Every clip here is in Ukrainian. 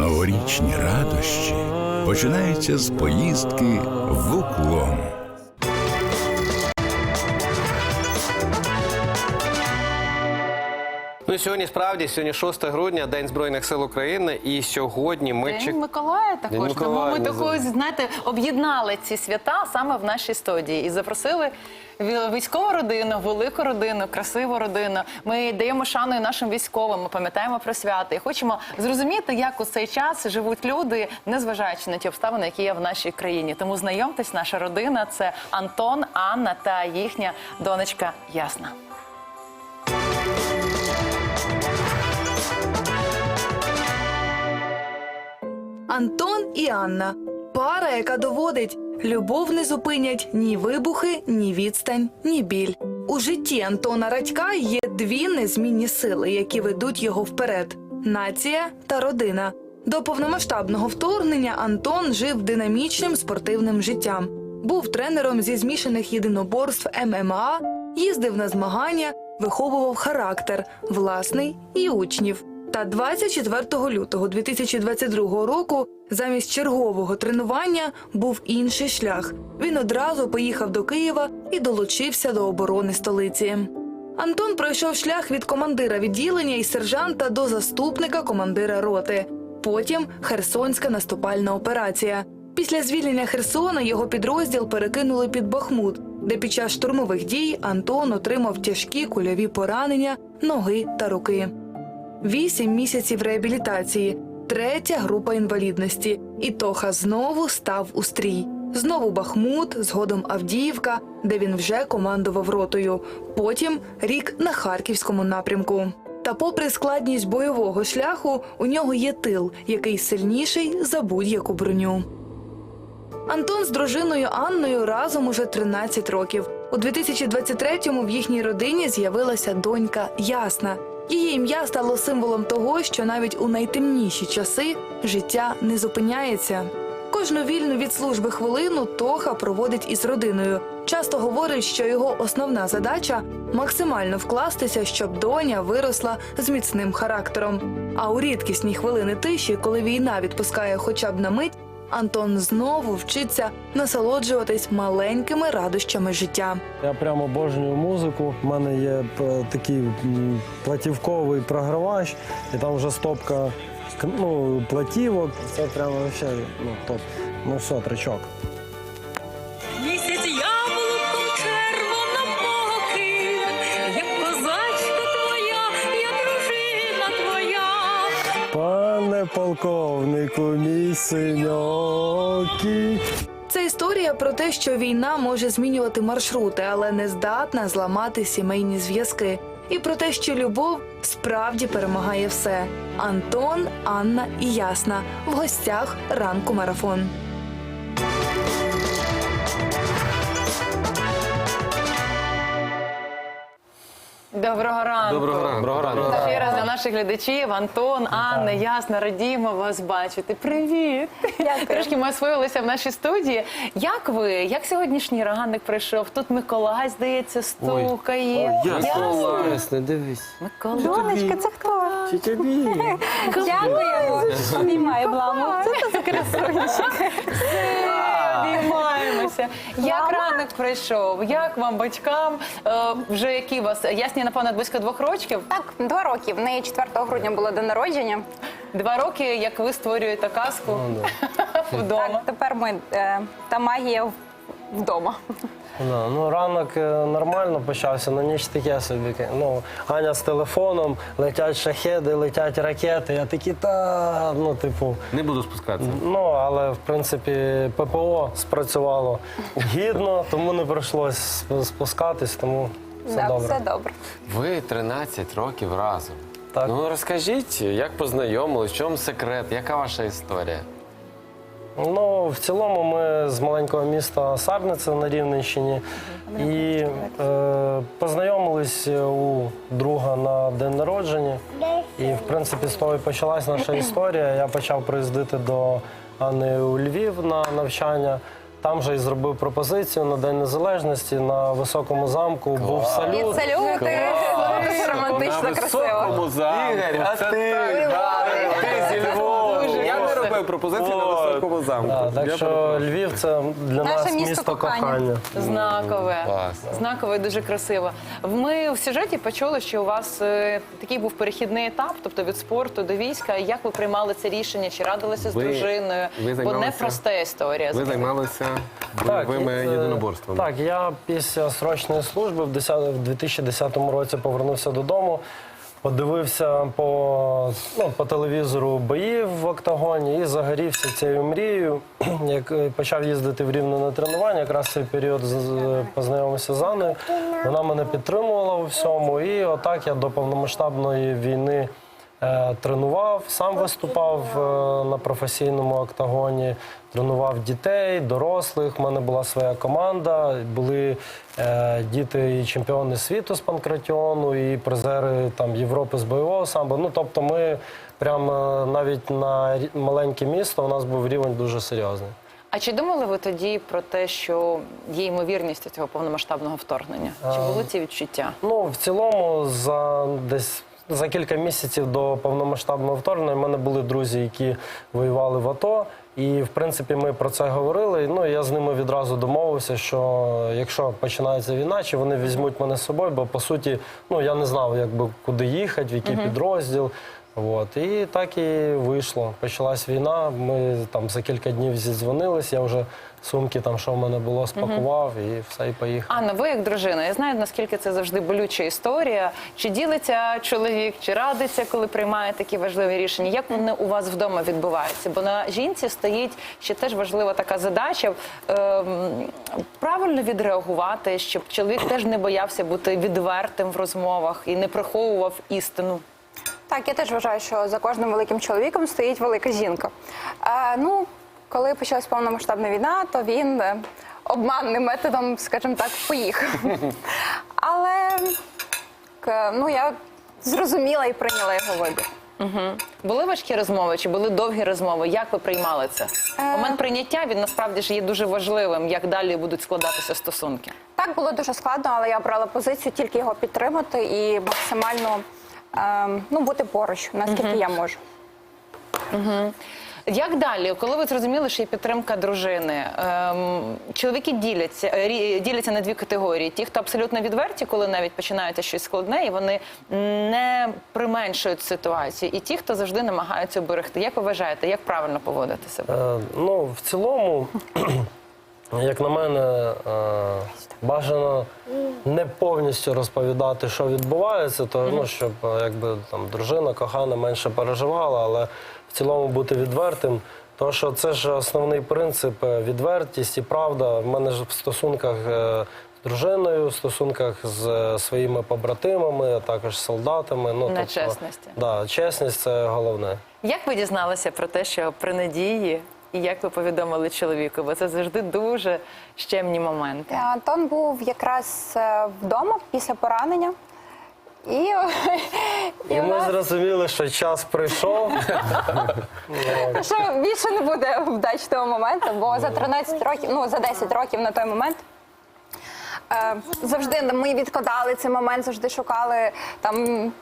Новорічні радощі починаються з поїздки в уклон. Ну сьогодні справді сьогодні 6 грудня, День Збройних сил України. І сьогодні ми День чек... Миколая також. День Миколая, Тому ми такою, знаєте, об'єднали ці свята саме в нашій студії і запросили військову родину, велику родину, красиву родину. Ми даємо шану і нашим військовим. Ми пам'ятаємо про свята і хочемо зрозуміти, як у цей час живуть люди, незважаючи на ті обставини, які є в нашій країні. Тому знайомтесь, наша родина це Антон, Анна та їхня донечка Ясна. Антон і Анна пара, яка доводить, любов не зупинять ні вибухи, ні відстань, ні біль. У житті Антона Радька є дві незмінні сили, які ведуть його вперед: нація та родина. До повномасштабного вторгнення Антон жив динамічним спортивним життям. Був тренером зі змішаних єдиноборств ММА, їздив на змагання, виховував характер, власний і учнів. Та 24 лютого 2022 року замість чергового тренування був інший шлях. Він одразу поїхав до Києва і долучився до оборони столиці. Антон пройшов шлях від командира відділення і сержанта до заступника командира роти. Потім Херсонська наступальна операція. Після звільнення Херсона його підрозділ перекинули під Бахмут, де під час штурмових дій Антон отримав тяжкі кульові поранення ноги та руки. Вісім місяців реабілітації, третя група інвалідності. І Тоха знову став у стрій. Знову Бахмут, згодом Авдіївка, де він вже командував ротою. Потім рік на харківському напрямку. Та, попри складність бойового шляху, у нього є тил, який сильніший за будь-яку броню. Антон з дружиною Анною разом уже 13 років. У 2023-му в їхній родині з'явилася донька Ясна. Її ім'я стало символом того, що навіть у найтемніші часи життя не зупиняється. Кожну вільну від служби хвилину Тоха проводить із родиною. Часто говорить, що його основна задача максимально вкластися, щоб доня виросла з міцним характером. А у рідкісні хвилини тиші, коли війна відпускає хоча б на мить, Антон знову вчиться насолоджуватись маленькими радощами життя. Я прямо обожнюю музику. У мене є п- такий платівковий програвач, і там вже стопка ну, платівок. Це прямо взагалі ну, топ. Ну все, тричок. Полковнику, мій. Це історія про те, що війна може змінювати маршрути, але не здатна зламати сімейні зв'язки. І про те, що любов справді перемагає все. Антон, Анна і Ясна в гостях ранку марафон. Доброго ранку. Доброго ранку. Доброго ранку. Ще раз для наших глядачів Антон, Анна, Ясна, радіємо вас бачити. Привіт! Дякую. Трошки ми освоїлися в нашій студії. Як ви? Як сьогоднішній ранок прийшов? Тут Миколай, здається, стукає. Ясно. Ясно, дивись. Миколай. Донечка, це хто? Дякую. Обіймаю бламу. Обіймаємося. Як ранок прийшов? Як вам, батькам? Е, вже які у вас? Ясні, напевно, близько двох років. Так, два роки. В неї 4 грудня було день народження. Два роки, як ви створюєте казку вдома. Так, тепер ми е, та магія в- вдома. Да, ну ранок е, нормально почався, на ніч таке собі. Ну, Аня з телефоном, летять шахеди, летять ракети. Я такий, та ну, типу. Не буду спускатися. Ну, але в принципі ППО спрацювало гідно, тому не прийшлось спускатись, тому все Да, добре. все добре. Ви 13 років разом. Так. Ну розкажіть, як познайомились, в чому секрет, яка ваша історія? Ну, в цілому, ми з маленького міста Сарниця на Рівненщині і е, познайомились у друга на день народження. І, в принципі, з того і почалась наша історія. Я почав приїздити до Анни у Львів на навчання. Там же і зробив пропозицію на День Незалежності на високому замку. Був салют. Салюти! Романтично, красиво. замку. Ігор, а ти. Чекаю пропозиції на високому замку. Да, так Я що перепрошую. Львів це для Наше нас місто кохання. Знакове. Класно. Знакове і дуже красиво. Ми в сюжеті почули, що у вас е, такий був перехідний етап, тобто від спорту до війська. Як ви приймали це рішення? Чи радилися з Ви- дружиною? ви Бо займалися- непроста історія. Ви займалися бойовими і, єдиноборствами. Так, я після срочної служби в 10 в 2010 році повернувся додому. Подивився по, ну, по телевізору бої в октагоні і загорівся цією мрією. Як е, почав їздити в Рівне на тренування, якраз цей період познайомився з Анною. Вона мене підтримувала у всьому. І отак я до повномасштабної війни Тренував, сам виступав е, на професійному октагоні, тренував дітей, дорослих. У мене була своя команда. Були е, діти і чемпіони світу з панкратіону, і призери там Європи з бойового самбо. Ну тобто, ми прямо навіть на маленьке місто у нас був рівень дуже серйозний. А чи думали ви тоді про те, що є ймовірність цього повномасштабного вторгнення? Чи були ці відчуття? Ну, в цілому, за десь за кілька місяців до повномасштабного вторгнення в мене були друзі, які воювали в АТО. І в принципі ми про це говорили. Ну я з ними відразу домовився, що якщо починається війна, чи вони візьмуть мене з собою, бо по суті, ну я не знав, якби куди їхати, в який підрозділ. От і так і вийшло. Почалась війна. Ми там за кілька днів зідзвонились. Я вже сумки, там що в мене було, спакував і все, і поїхав. Анна, ви як дружина, я знаю, наскільки це завжди болюча історія. Чи ділиться чоловік, чи радиться, коли приймає такі важливі рішення? Як вони у вас вдома відбуваються? Бо на жінці стоїть ще теж важлива така задача ем, правильно відреагувати, щоб чоловік теж не боявся бути відвертим в розмовах і не приховував істину. Так, я теж вважаю, що за кожним великим чоловіком стоїть велика жінка. Е, ну, коли почалась повномасштабна війна, то він е, обманним методом, скажімо так, поїхав. Але к- ну, я зрозуміла і прийняла його вибір. Були важкі розмови чи були довгі розмови? Як ви приймали це? Е. Момент прийняття він насправді ж є дуже важливим, як далі будуть складатися стосунки. Так було дуже складно, але я брала позицію тільки його підтримати і максимально ем, ну, бути поруч, наскільки я можу. Як далі, коли ви зрозуміли, що є підтримка дружини, ем, чоловіки діляться е, рі- діляться на дві категорії: ті, хто абсолютно відверті, коли навіть починається щось складне, і вони не применшують ситуацію, і ті, хто завжди намагаються оберегти. Як ви вважаєте, як правильно поводити себе? Е, Ну, в цілому, як на мене, е, бажано не повністю розповідати, що відбувається, то ну, щоб е, якби там дружина, кохана менше переживала, але в цілому бути відвертим. Тому що це ж основний принцип е, відвертість і правда. В мене ж в стосунках з дружиною, в стосунках з своїми побратимами, а також з солдатами. Ну, На тобто, чесності. Да, чесність це головне. Як ви дізналися про те, що при надії, і як ви повідомили чоловіку? Бо це завжди дуже щемні моменти. Е, Антон був якраз е, вдома після поранення. І, і, І ми нас- зрозуміли, що час прийшов. що більше не буде вдачного моменту, бо за 13 років, ну за 10 років на той момент. е, Завжди ми відкладали цей момент, завжди шукали там,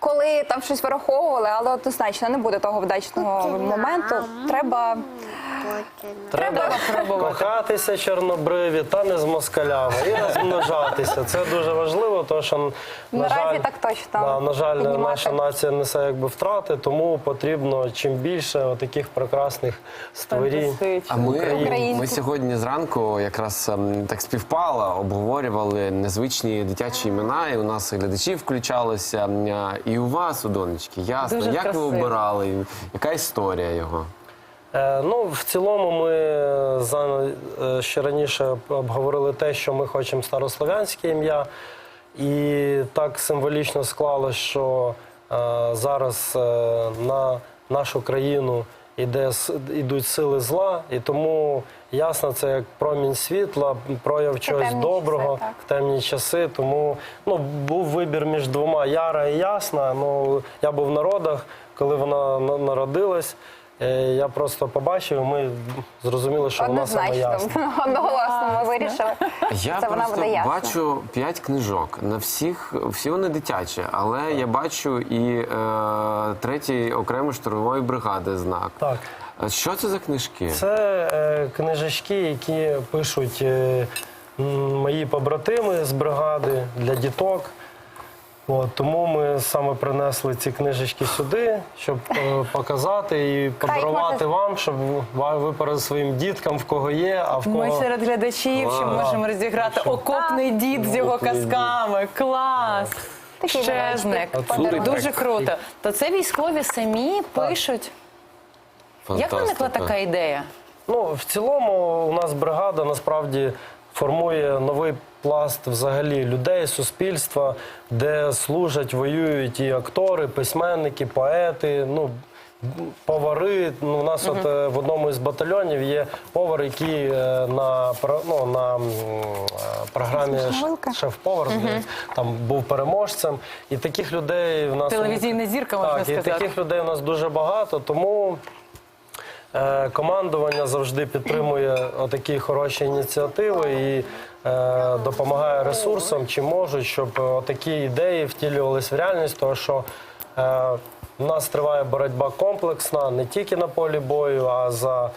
коли там щось вираховували, але однозначно не буде того вдачного моменту. Треба Треба пробувати. Кохатися чорнобриві та не з москалями і розмножатися. Це дуже важливо, тому що на Наразі жаль, так точно да, на жаль, піднімати. наша нація несе якби втрати, тому потрібно чим більше таких прекрасних створінь. А ми, ми сьогодні зранку якраз ем, так співпало, обговорювали незвичні дитячі імена, і у нас і глядачі включалися. м, а, І у вас, у донечки, ясно. Дуже Як красиво. ви обирали? Яка історія його? Е, Ну, в цілому, ми за е, ще раніше обговорили те, що ми хочемо старослов'янське ім'я. І так символічно склалося, що е, зараз е, на нашу країну іде, ідуть сили зла, і тому ясно, це як промінь світла, прояв чогось доброго часи, в темні часи. Тому ну, був вибір між двома Яра і Ясна. Ну, я був в народах, коли вона на- народилась. Е, Я просто побачив, і ми зрозуміли, що вона саме ясна. одноголосно ми вирішили. Я Це вона просто буде ясна. бачу п'ять книжок. На всіх всі вони дитячі, але я бачу і е, третій окремої штурмової бригади знак. Так. А що це за книжки? Це е, книжечки, які пишуть е, м, мої побратими з бригади для діток. От, тому ми саме принесли ці книжечки сюди, щоб е, показати і подарувати вам, щоб ва- ви перед своїм діткам, в кого є, а в кого Ми серед глядачів ще Клас. можемо розіграти окопний дід з його Окопний дід. казками. Клас! Такий Щезник. Дуже круто. То це військові самі пишуть. Як виникла така ідея? Ну, в цілому, у нас бригада насправді формує новий пласт взагалі людей, суспільства, де служать, воюють і актори, письменники, поети, ну. Повари, ну у нас от е, в одному із батальйонів є повар, який е, на ну, на е, програмі шеф-повар здається, там був переможцем. І таких людей в нас Телевізійна зірка, можна так, сказати. І таких людей у нас дуже багато, тому Командування завжди підтримує такі хороші ініціативи і е, допомагає ресурсам, чи можуть, щоб такі ідеї втілювалися в реальність, тому що в у нас триває боротьба комплексна не тільки на полі бою, а за е,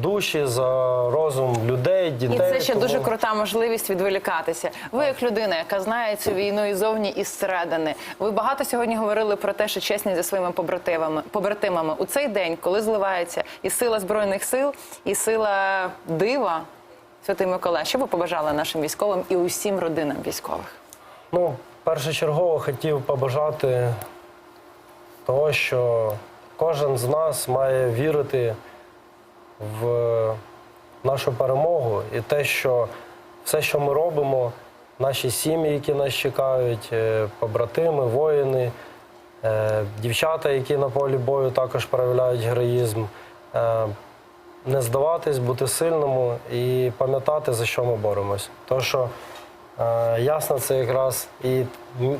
душі, за розум людей, І це ще Тому- дуже крута можливість відволікатися. Ви, як людина, яка знає цю війну і зовні, і зсередини. Ви багато сьогодні говорили про те, що чесні зі своїми побратимами. побратимами. У цей день, коли зливається і сила збройних сил, і сила дива, Святий Миколай, що ви побажали нашим військовим і усім родинам військових? Ну, першочергово хотів побажати того, що кожен з нас має вірити в нашу перемогу і те, що все, що ми робимо, наші сім'ї, які нас чекають, е, побратими, воїни, е, дівчата, які на полі бою також проявляють героїзм. е, Не здаватись, бути сильними і пам'ятати, за що ми боремось. То, що Ясно, це якраз і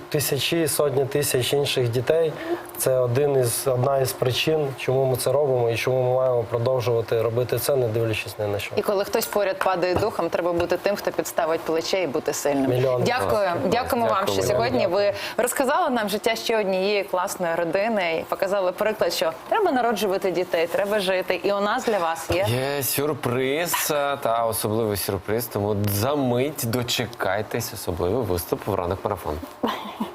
тисячі, сотні тисяч інших дітей. Це один із одна із причин, чому ми це робимо і чому ми маємо продовжувати робити це, не дивлячись ні на що. І коли хтось поряд падає духом, треба бути тим, хто підставить плече і бути сильним. Мільйон. Дякую, дякуємо вам, Дякую. що сьогодні ви розказали нам життя ще однієї класної родини і показали приклад, що треба народжувати дітей, треба жити. І у нас для вас є Є сюрприз е, та особливий сюрприз, тому за мить дивайтесь особливий виступ в ранок марафон.